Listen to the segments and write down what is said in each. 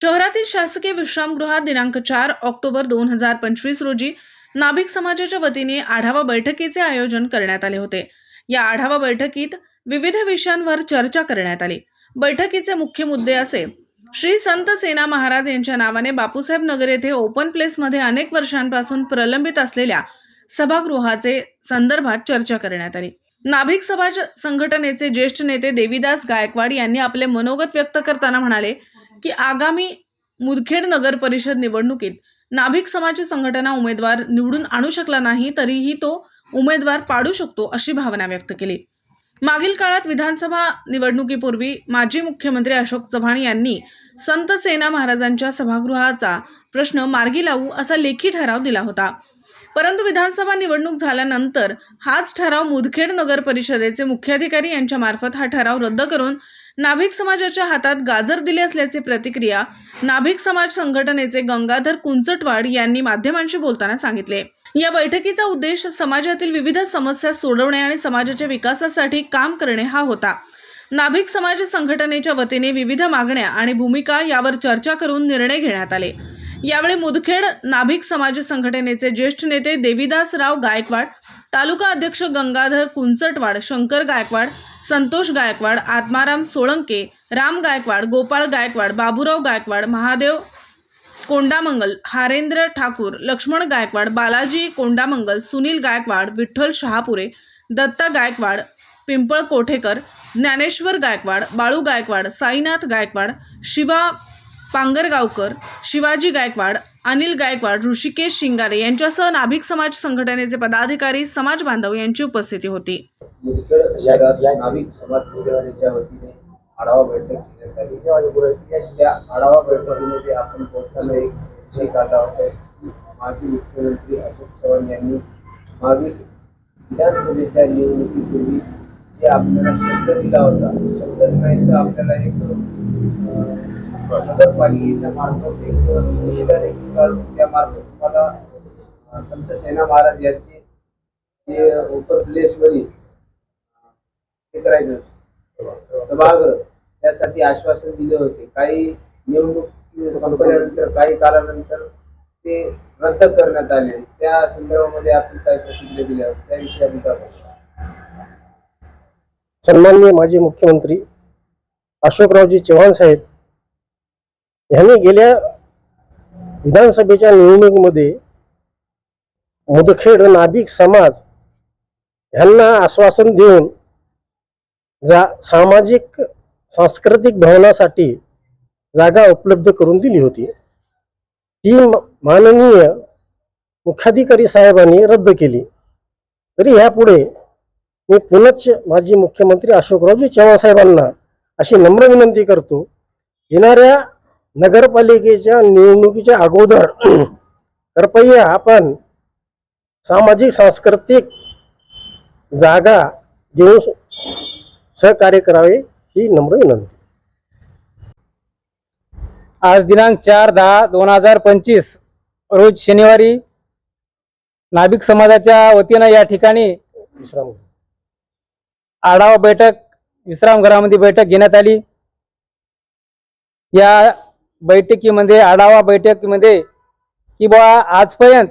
शहरातील शासकीय विश्रामगृहात दिनांक चार ऑक्टोबर दोन हजार पंचवीस रोजी नाभिक समाजाच्या वतीने आढावा बैठकीचे आयोजन करण्यात आले होते. या आढावा बैठकीत विविध विषयांवर चर्चा करण्यात आली. बैठकीचे मुख्य मुद्दे असे श्री संत सेना महाराज यांच्या नावाने बापूसाहेब नगर येथे ओपन प्लेसमध्ये अनेक वर्षांपासून प्रलंबित असलेल्या सभागृहाचे संदर्भात चर्चा करण्यात आली. नाभिक समाज संघटनेचे ज्येष्ठ नेते देवीदास गायकवाड यांनी आपले मनोगत व्यक्त करताना म्हणाले की आगामी मुदखेड नगर परिषद निवडणुकीत नाभिक समाज संघटना उमेदवार निवडून आणू शकला नाही तरीही तो उमेदवार पाडू शकतो अशी भावना व्यक्त केली. मागील काळात विधानसभा निवडणुकीपूर्वी माजी मुख्यमंत्री अशोक चव्हाण यांनी संत सेना महाराजांच्या सभागृहाचा प्रश्न मार्गी लावू असा लेखी ठराव दिला होता. परंतु विधानसभा निवडणूक झाल्यानंतर हाच ठराव मुदखेड नगर परिषदेचे मुख्याधिकारी यांच्या मार्फत हा ठराव रद्द करून नाभिक समाजाच्या हातात गाजर दिले असल्याची प्रतिक्रिया नाभिक समाज संघटनेचे गंगाधर कुंचटवाड यांनी माध्यमांशी बोलताना सांगितले. या बैठकीचा उद्देश समाजातील विविध समस्या सोडवणे आणि समाजाच्या विकासासाठी काम करणे हा होता. नाभिक समाज संघटनेच्या वतीने विविध मागण्या आणि भूमिका यावर चर्चा करून निर्णय घेण्यात आले. यावेळी मुदखेड नाभिक समाज संघटनेचे ज्येष्ठ नेते देवीदासराव गायकवाड तालुका अध्यक्ष गंगाधर कुंचटवाड शंकर गायकवाड संतोष गायकवाड आत्माराम सोळंके राम गायकवाड गोपाळ गायकवाड बाबूराव गायकवाड महादेव कोंडामंगल हारेंद्र ठाकूर लक्ष्मण गायकवाड बालाजी कोंडामंगल सुनील गायकवाड विठ्ठल शहापुरे दत्ता गायकवाड पिंपळ कोठेकर ज्ञानेश्वर गायकवाड बाळू गायकवाड साईनाथ गायकवाड शिवा पांगरगावकर शिवाजी गायकवाड अनिल गायकवाड ऋषिकेश शिंगारे यांच्यासह नाभिक समाज संघटनेचे पदाधिकारी समाज बांधव यांची उपस्थिती होती. मुदखेड शहरात नाभिक समाज संघटनेच्या वतीने आढावा बैठक घेण्यात आली. त्या आढावा बैठकीमध्ये आपण बोलताना एक विषय काढला होता. माजी मुख्यमंत्री अशोक चव्हाण यांनी मागील विधानसभेच्या निवडणुकीपूर्वी जे आपल्याला शब्द दिला होता शब्दच नाही तर आपल्याला एक नगरपालिकेच्या मार्फत एक त्या मार्फत तुम्हाला संत सेना महाराज यांचे जे ओपन प्लेस हे करायचं सभागृह त्यासाठी आश्वासन दिले होते. काही निवडणूक संपल्यानंतर काही कालानंतर ते रद्द करण्यात आले. त्या संदर्भामध्ये आपण काही प्रतिक्रिया दिल्या त्याविषयी आपण काय सन्माननीय माजी मुख्यमंत्री अशोकरावजी चव्हाण साहेब यांनी गेल्या विधानसभेच्या निवडणुकीमध्ये मुदखेड नाभिक समाज ह्यांना आश्वासन देऊन जा सामाजिक सांस्कृतिक भवनासाठी जागा उपलब्ध करून दिली होती. ती माननीय मुख्याधिकारी साहेबांनी रद्द केली. तरी ह्यापुढे मी पुनच माजी मुख्यमंत्री अशोकरावजी चव्हाण साहेबांना अशी नम्र विनंती करतो येणाऱ्या नगरपालिकेच्या निवडणुकीच्या अगोदर कृपया आपण सामाजिक सांस्कृतिक जागा देऊन सहकार्य करावे ही नम्र विनंती. आज दिनांक चार दहा दोन हजार पंचवीस रोज शनिवारी नाभिक समाजाच्या वतीनं या ठिकाणी विश्राम आढावा बैठक विश्रामगृहामध्ये बैठक घेण्यात आली. या बैठकीमध्ये आढावा बैठकीमध्ये की बा आजपर्यंत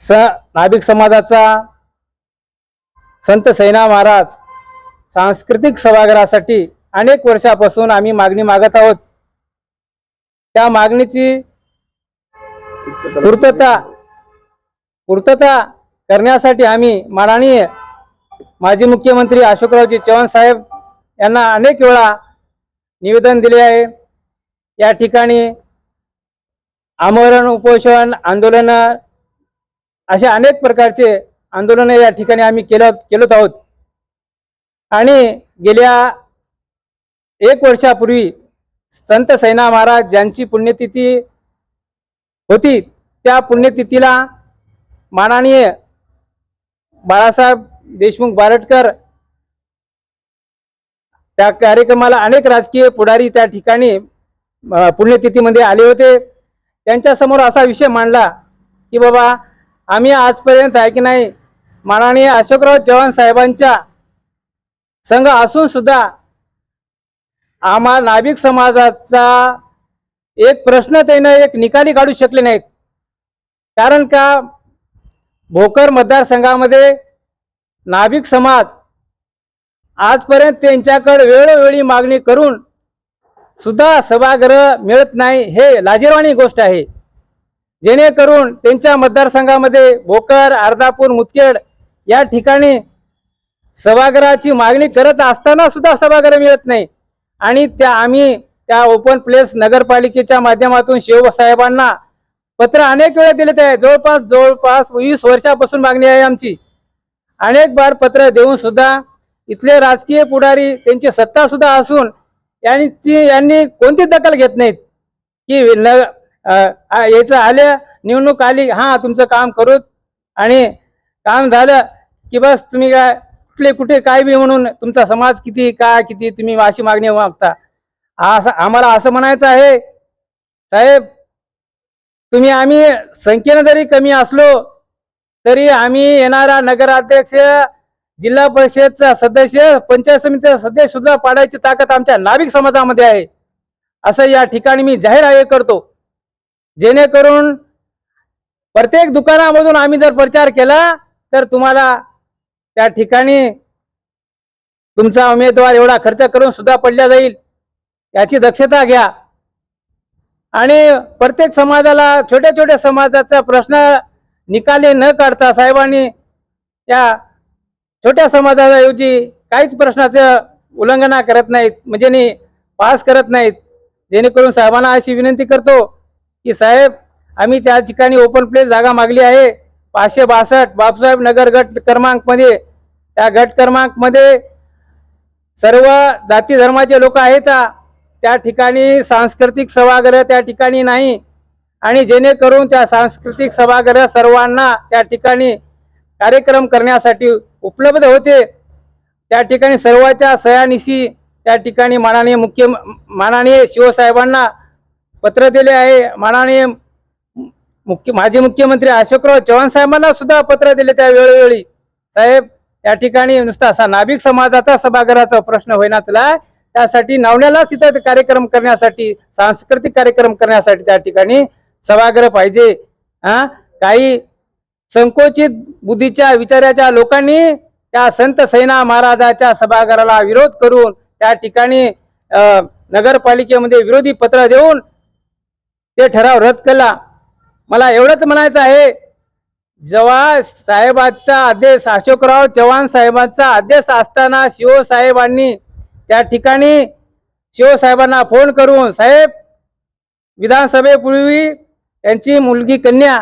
स नाभिक समाजाचा संत सैना महाराज सांस्कृतिक सभागृहासाठी अनेक वर्षापासून आम्ही मागणी मागत आहोत. त्या मागणीची पूर्तता पूर्तता करण्यासाठी आम्ही माननीय माजी मुख्यमंत्री अशोकरावजी चव्हाण साहेब यांना अनेक वेळा निवेदन दिले आहे. या ठिकाणी आमरण उपोषण आंदोलन अशा अनेक प्रकारचे आंदोलन या ठिकाणी आम्ही केलं केलोत आहोत. आणि गेल्या एक वर्षापूर्वी संत सैना महाराज ज्यांची पुण्यतिथी होती त्या पुण्यतिथीला माननीय बाळासाहेब देशमुख बारटकर त्या कार्यक्रमाला अनेक राजकीय पुढारी त्या ठिकाणी पुण्यतिथीमध्ये आले होते. त्यांच्यासमोर असा विषय मांडला की बाबा आम्ही आजपर्यंत आहे की नाही माननीय अशोकराव चव्हाण साहेबांच्या संघ असून सुद्धा आम्हा नाभिक समाजाचा एक प्रश्न त्यानं एक निकाली काढू शकले नाहीत. कारण का भोकर मतदारसंघामध्ये नाभिक समाज आजपर्यंत त्यांच्याकडे वेळोवेळी मागणी करून सुद्धा सभागृह मिळत नाही हे लाजीरवाणी गोष्ट आहे. जेणेकरून त्यांच्या मतदारसंघामध्ये भोकर अर्धापूर मुदखेड या ठिकाणी सभागृहाची मागणी करत असताना सुद्धा सभागृह मिळत नाही. आणि त्या आम्ही त्या ओपन प्लेस नगरपालिकेच्या माध्यमातून शिवसाहेबांना पत्र अनेक वेळा दिलेत आहे. जवळपास जवळपास वीस वर्षापासून मागणी आहे आमची. अनेक बार पत्र देऊन सुद्धा इथले राजकीय पुढारी त्यांची सत्ता सुद्धा असून यांची यांनी कोणती दखल घेत नाहीत? की न यायचं याचं आल्या निवडणूक आली हां तुमचं काम करू आणि काम झालं की बस तुम्ही काय कुठले कुठे काय बी म्हणून तुमचा समाज किती काय किती तुम्ही अशी मागणी मागता. असं आम्हाला असं म्हणायचं आहे साहेब तुम्ही आम्ही संख्येनं जरी कमी असलो तरी आम्ही येणारा नगराध्यक्ष जिल्हा परिषदचा सदस्य पंचायत समितीचा सदस्य सुद्धा पाडायची ताकद आमच्या नाभिक समाजामध्ये आहे. असं या ठिकाणी मी जाहीर आहे करतो. जेणेकरून प्रत्येक दुकानामधून आम्ही जर प्रचार केला तर तुम्हाला त्या ठिकाणी तुमचा उमेदवार एवढा खर्च करून सुद्धा पडल्या जाईल याची दक्षता घ्या. आणि प्रत्येक समाजाला छोट्या छोट्या समाजाचा प्रश्न निकाली न काढता साहेबांनी या छोट्या समाजाऐवजी काहीच प्रश्नाचं उल्लंघना करत नाहीत म्हणजे नी पास करत नाहीत. जेणेकरून साहेबांना अशी विनंती करतो की साहेब आम्ही त्या ठिकाणी ओपन प्लेस जागा मागली आहे. पाचशे बासष्ट बापसाहेब नगर गट क्रमांकमध्ये त्या गट क्रमांकमध्ये सर्व जाती धर्माचे लोक आहेत. त्या ठिकाणी सांस्कृतिक सभागृह त्या ठिकाणी नाही. आणि जेणेकरून त्या सांस्कृतिक सभागृह सर्वांना त्या ठिकाणी कार्यक्रम करण्यासाठी उपलब्ध होते. त्या ठिकाणी सर्वाच्या सयानिशी त्या ठिकाणी माननीय मुख्य माननीय शिवसाहेबांना पत्र दिले आहे. माननीय मुख्य माजी मुख्यमंत्री अशोकराव चव्हाण साहेबांना सुद्धा पत्र दिले त्या वेळोवेळी. साहेब त्या ठिकाणी नुसता असा नाभिक समाजाचा सभागृहाचा प्रश्न होईनातला. त्यासाठी नावण्यालाच तिथं कार्यक्रम करण्यासाठी सांस्कृतिक कार्यक्रम करण्यासाठी त्या ठिकाणी सभागृह पाहिजे. हा? काही संकोचित बुद्धीच्या विचाराच्या लोकांनी त्या संत सैना महाराजाच्या सभागाराला विरोध करून त्या ठिकाणी नगरपालिकेमध्ये विरोधी पत्र देऊन ते ठराव रद्द केला. मला एवढंच म्हणायचं आहे जेव्हा साहेबांचा आदेश अशोकराव चव्हाण साहेबांचा आदेश असताना शिवसाहेबांनी त्या ठिकाणी शिवसाहेबांना फोन करून साहेब विधानसभेपूर्वी त्यांची मुलगी कन्या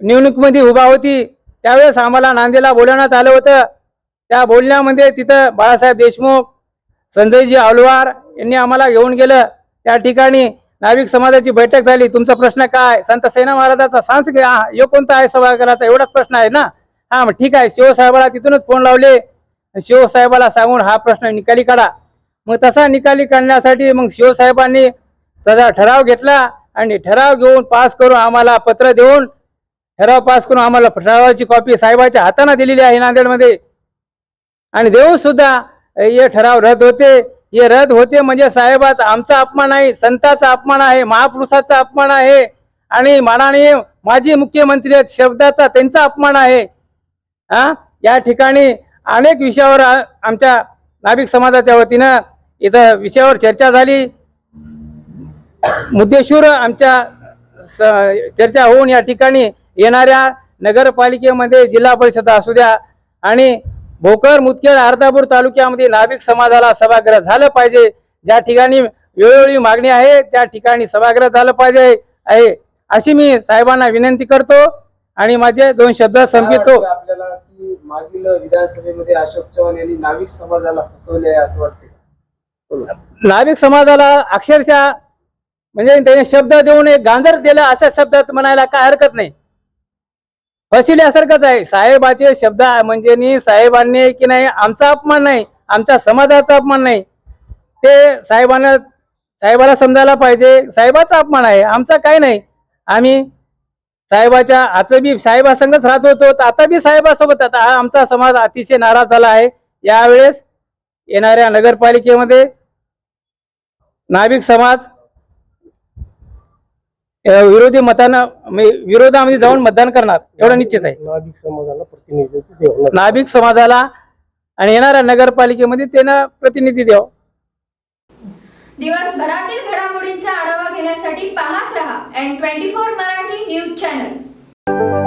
निवडणुकीमध्ये उभा होती. त्यावेळेस आम्हाला नांदेला बोलवण्यात आलं होतं. त्या बोलण्यामध्ये तिथं बाळासाहेब देशमुख संजयजी आवलवार यांनी आम्हाला घेऊन गेलं. त्या ठिकाणी नाविक समाजाची बैठक झाली. तुमचा प्रश्न काय? संत सेना महाराजाचा सांस घ्या. हा, यो कोणता आहे सभागृहाचा? एवढाच प्रश्न आहे ना? हा मग ठीक आहे. शिवसाहेबाला तिथूनच फोन लावले. शिवसाहेबाला सांगून हा प्रश्न निकाली काढा. मग तसा निकाली काढण्यासाठी मग शिवसाहेबांनी त्याचा ठराव घेतला आणि ठराव घेऊन पास करून आम्हाला पत्र देऊन ठराव पास करून आम्हाला ठरावाची कॉपी साहेबाच्या हाताने दिलेली आहे नांदेडमध्ये. आणि देऊन सुद्धा हे ठराव रद्द होते. हे रद्द होते म्हणजे साहेबाचा आमचा अपमान आहे संताचा अपमान आहे महापुरुषाचा अपमान आहे. आणि माननीय माजी मुख्यमंत्री शब्दाचा त्यांचा अपमान आहे. हा? या ठिकाणी अनेक विषयावर आमच्या नाभिक समाजाच्या वतीनं इथं विषयावर चर्चा झाली. मुद्देशूर आमच्या स- चर्चा होऊन या ठिकाणी येणाऱ्या नगरपालिकेमध्ये जिल्हा परिषद असू द्या आणि भोकर मुदखेड अर्धापूर तालुक्यामध्ये नाभिक समाजाला सभागृह झालं पाहिजे. ज्या ठिकाणी वेळोवेळी मागणी आहे त्या ठिकाणी सभागृह झालं पाहिजे आहे. अशी मी साहेबांना विनंती करतो आणि माझे दोन शब्द संपितो आपल्याला की मागील विधानसभेमध्ये अशोक चव्हाण यांनी नाविक समाजाला फसवले आहे असं वाटतं नाभिक समाजाला अक्षरशः म्हणजे त्याने शब्द देऊन एक गांजर दिलं अशा शब्दात म्हणायला काय हरकत नाही. फसिल्यासारखंच आहे. साहेबाचे शब्द म्हणजे नी साहेबांनी की नाही आमचा अपमान नाही आमच्या समाजाचा अपमान नाही. ते साहेबांना साहेबाला समजायला पाहिजे साहेबाचा अपमान आहे आमचा काय नाही. आम्ही साहेबाच्या आता बी साहेबासंगच राहत होतो तर आता बी साहेबासोबत आता हा आमचा समाज अतिशय नाराज झाला आहे. यावेळेस येणाऱ्या नगरपालिकेमध्ये नाभिक समाज विरोधी मतानं म्हणजे विरोधामध्ये जाऊन मतदान करणार एवढं निश्चित आहे. नाभिक समाजाला प्रतिनिधित्व देऊ नाभिक समाजाला आणि येणाऱ्या नगरपालिकेमध्ये त्यांना प्रतिनिधी द्यावं. दिवसभरातील घडामोडींचा आढावा घेण्यासाठी पाहत रहा N twenty four Marathi news channel